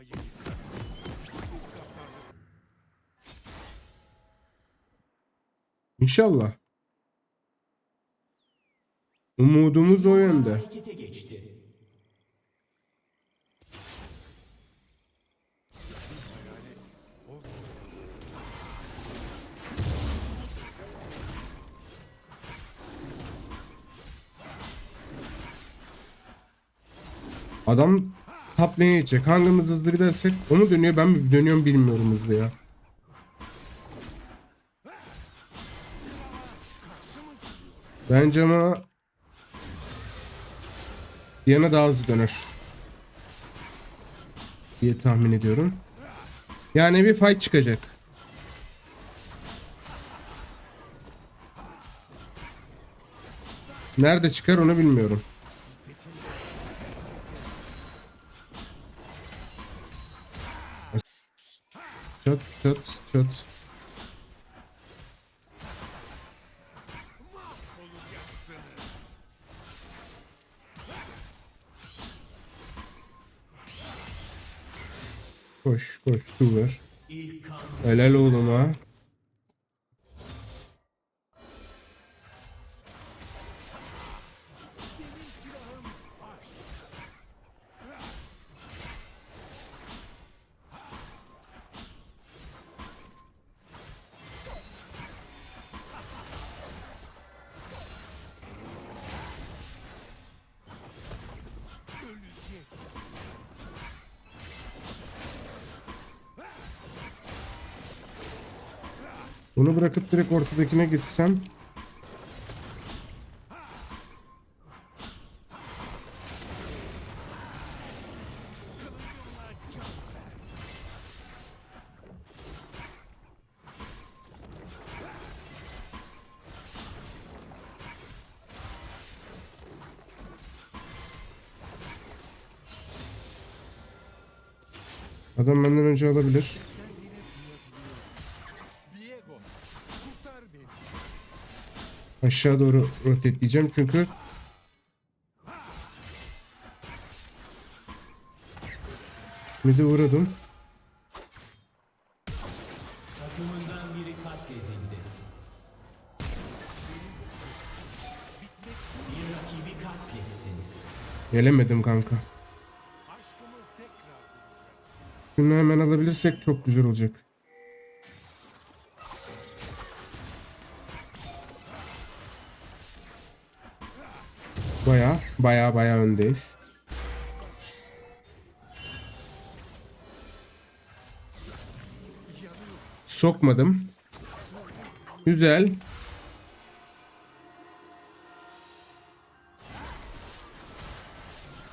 yıkar. Gaddarlık İnşallah. Umudumuz o yönde. Adam top lane'e gidecek. Hangimiz hızlı gidersek o mu dönüyor ben mi dönüyorum bilmiyorum hızlı ya. Bence ama Diana daha hızlı döner. Diye tahmin ediyorum. Yani bir fight çıkacak. Nerede çıkar onu bilmiyorum. Çat çat. Koş koş kan Helal oğlum ha. Bunu bırakıp direkt ortadakine gitsem Adam benden önce alabilir. Aşağı doğru rotetleyeceğim çünkü uğradım. Bir rakibi katlettin. Gelemedim kanka. Şunu hemen alabilirsek çok güzel olacak. Baya baya baya öndeyiz. Sokmadım. Güzel.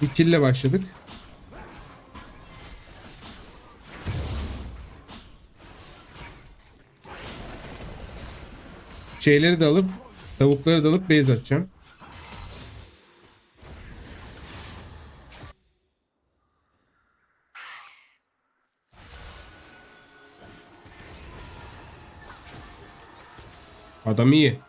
Bir kille başladık. Şeyleri de alıp tavukları da alıp base atacağım. Adam iyi.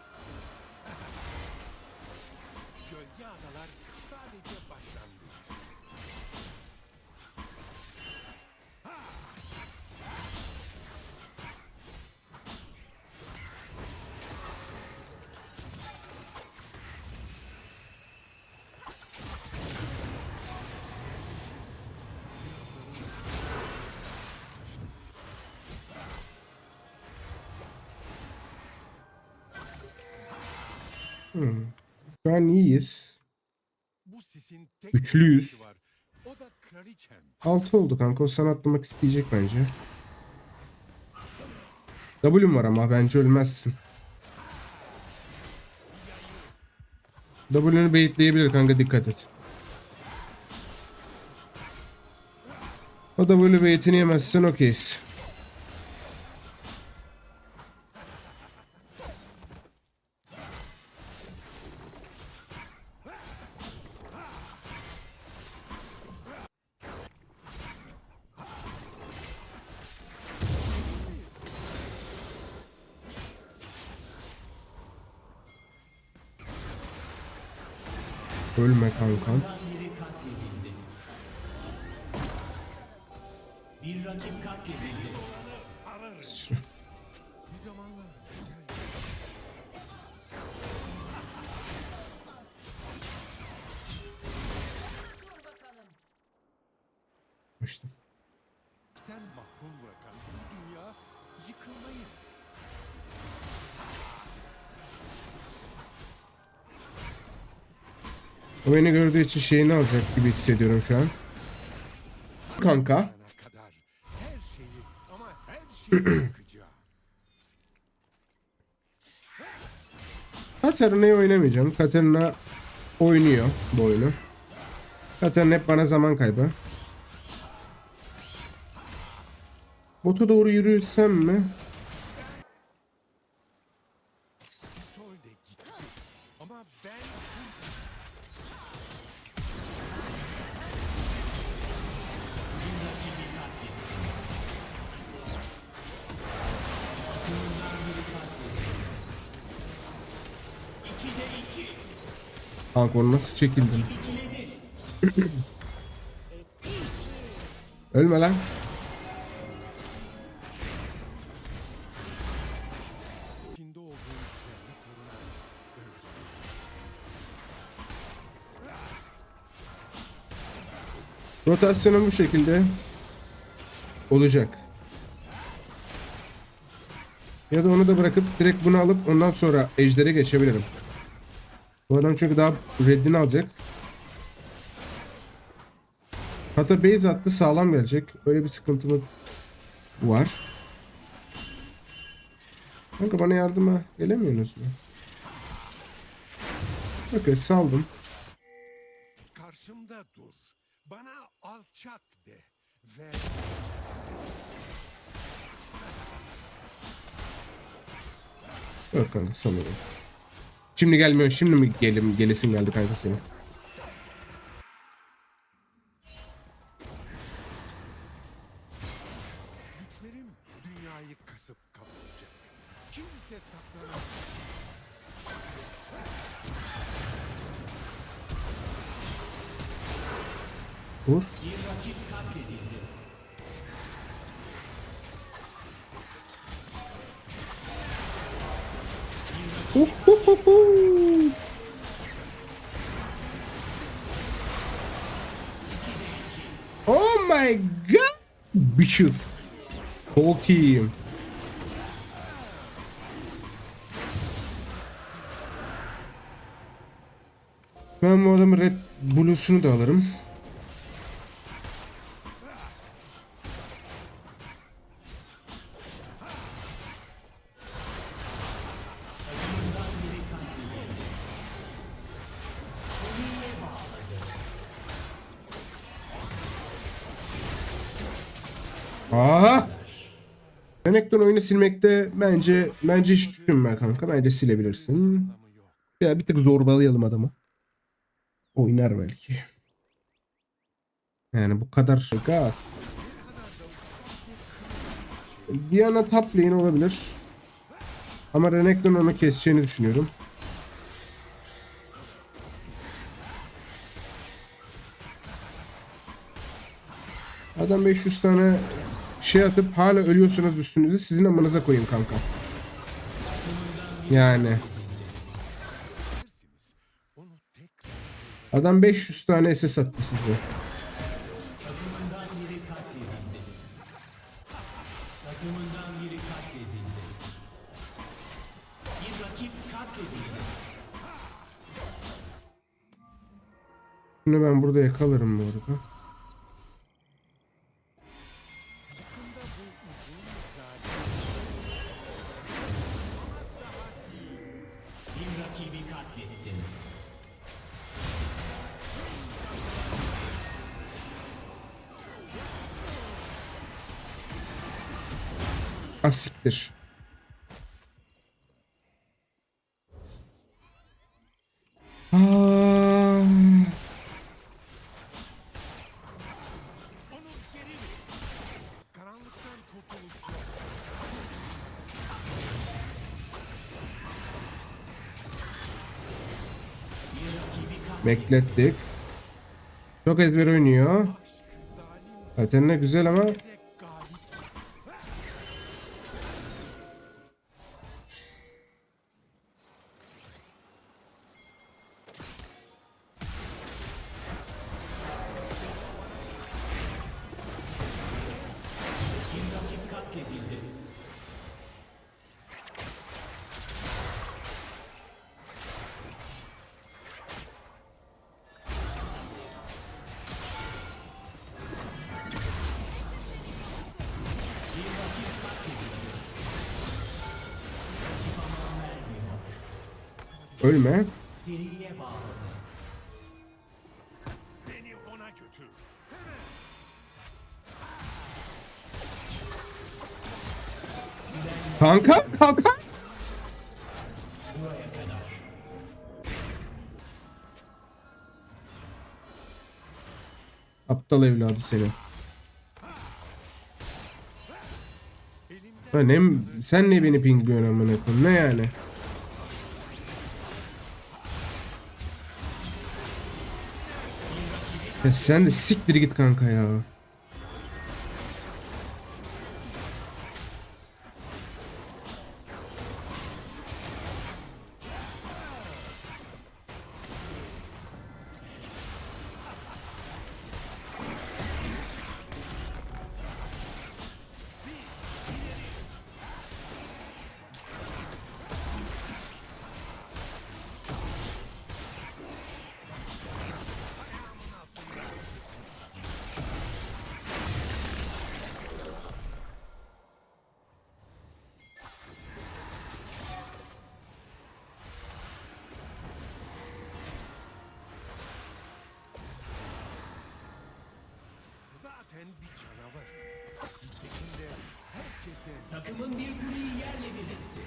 Var. O da kraliçem. 6 oldu kanka. O sana atlamak isteyecek bence. W'm var ama bence ölmezsin. W'nü baitleyebilir kanka dikkat et. O W baitini yemezsen okeyiz. Ölme kankam. Bir rakip katledildi. Sen mahrum bırakan bu dünya yıkılmayı O beni gördüğü için şeyini alacak gibi hissediyorum şu an. Kanka. Katarina'yı oynamayacağım. Katarina oynuyor bu oyunu. Katarina hep bana zaman kaybı. Bota doğru yürüsem mi? Kanka onu nasıl çekildim? Ölme lan. Rotasyonum bu şekilde olacak. Ya da onu da bırakıp direkt bunu alıp ondan sonra ejdere geçebilirim. Bu adam çünkü daha reddini alacak. Hatta base attı sağlam gelecek. Öyle bir sıkıntımız var. Kanka bana yardıma gelemiyorsunuz mu? Okey saldım. Karşımda dur. Bana alçak de. Ve Yok kanka sanırım. Şimdi gelmiyor. Şimdi mi gelim gelesin geldi kanka saklanamaz. Vur. Bir rakip katledildi. Uhuhuhu. Oh my god. Bitches. Çok iyiyim. Ben bu adamın red blues'unu da alırım. Renekton oyunu silmekte bence bence hiç düşünme kanka. Bence silebilirsin. Ya bir tık zorbalayalım adamı. Oynar belki. Yani bu kadar gaz. Diana top lane olabilir. Ama Renekton onu keseceğini düşünüyorum. Adam 500 tane şey atıp hala ölüyorsunuz üstünüze sizin amınıza koyayım kanka. Yani. Adam 500 tane SS attı size. Bunu ben burada yakalarım bu arada. Asiktir. Beklettik. Çok ezber oynuyor. Katerina güzel ama Ölme. Götür. Kanka kanka. Aptal evladı seni. Ha, ne, sen ne beni pingliyorsun amına koyayım ne yani? Ya sen de siktir git kanka ya. Zaten bir canavar. Nitekim de herkese Takımın bir kuleyi yerle bir etti.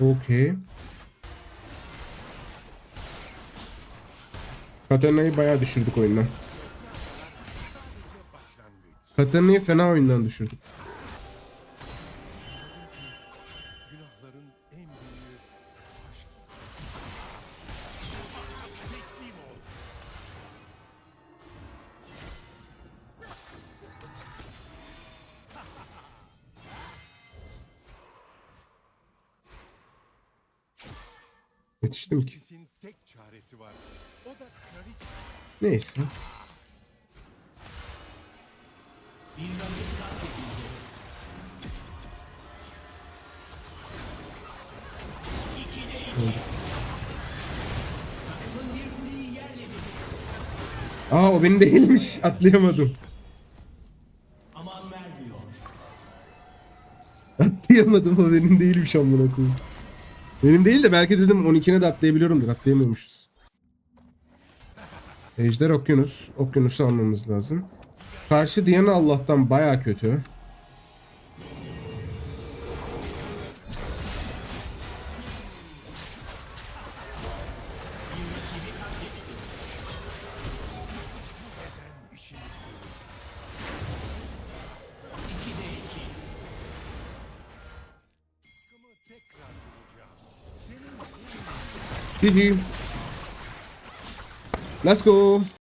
Okey. Katarina'yı bayağı düşürdük oyundan. Katarina'yı fena oyundan düşürdük. Yerle bir etti. Aa o benim değilmiş. Atlayamadım. Atlayamadım o benim değilmiş amına koyayım. Benim değil de belki dedim 12'ne de atlayabiliyorumdur. Atlayamıyormuşuz. Ejder Okyanus. Okyanus'u almamız lazım. Karşı Diana Allah'tan baya kötü. Bulacağım. Senin GG. Let's go.